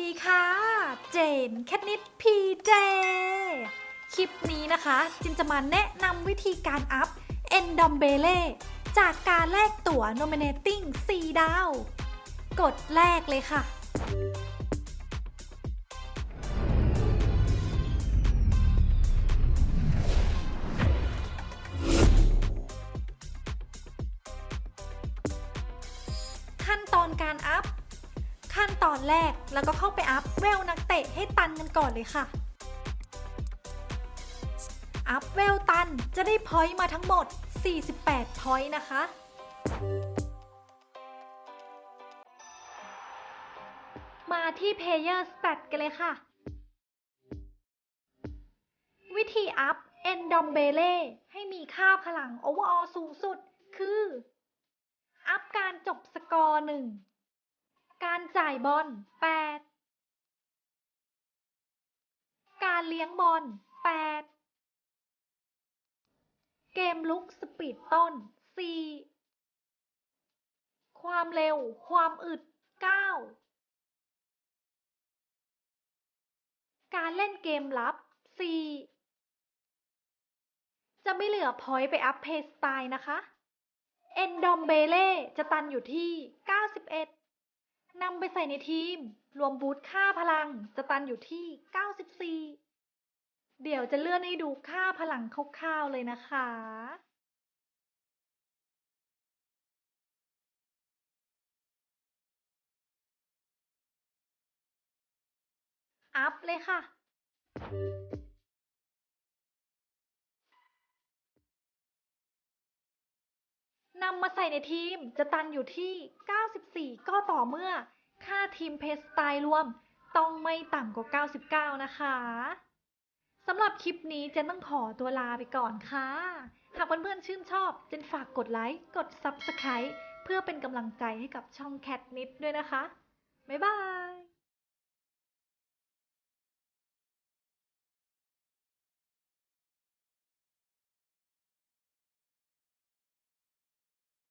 ดีค่ะ เจนแคทนิดพีเจ คลิปนี้นะคะจินจะมาแนะนำวิธีการอัพเอนดอมเบเล่จากการแลกตั๋ว nominating 4 ดาว กดแรกเลยค่ะ ขั้นตอนการอัพ ขั้นตอนแรกแล้วก็เข้าไปอัพเวลนักเตะให้ตันกันก่อนเลยค่ะ อัพเวลตันจะได้พอยต์มาทั้งหมด 48 พอยต์นะคะ มาที่ Player Stat กันเลยค่ะ วิธีอัพ e n d o m b e l e ให้มีค่าพลัง Overall สูงสุดคือ อัพการจบสกอร์1การ จ่ายบอล 8 การเลี้ยงบอล 8 เกมลุกสปีดต้น 4 ความเร็ว ความอึด 9 การเล่นเกมลับ 4 จะไม่เหลือพอยต์ไปอัพเพสไตล์นะคะ เอนดอมเบเล่จะตันอยู่ที่ 91 ไปใส่ในทีม รวมบูทค่าพลังจะตันอยู่ที่ 94 เดี๋ยวจะเลื่อนให้ดูค่าพลังคร่าวๆเลยนะคะ อัพเลยค่ะนำมาใส่ในทีมจะตันอยู่ที่ 94 ก็ต่อเมื่อ ค่าทีมเพสไตล์รวมต้องไม่ต่ำกว่า 99 นะคะสำหรับคลิปนี้เจนต้องขอตัวลาไปก่อนค่ะ หากเพื่อนๆชื่นชอบ เจนฝากกดไลค์ กด Subscribe เพื่อเป็นกำลังใจให้กับช่องแคทนิดด้วยนะคะ บ๊ายบาย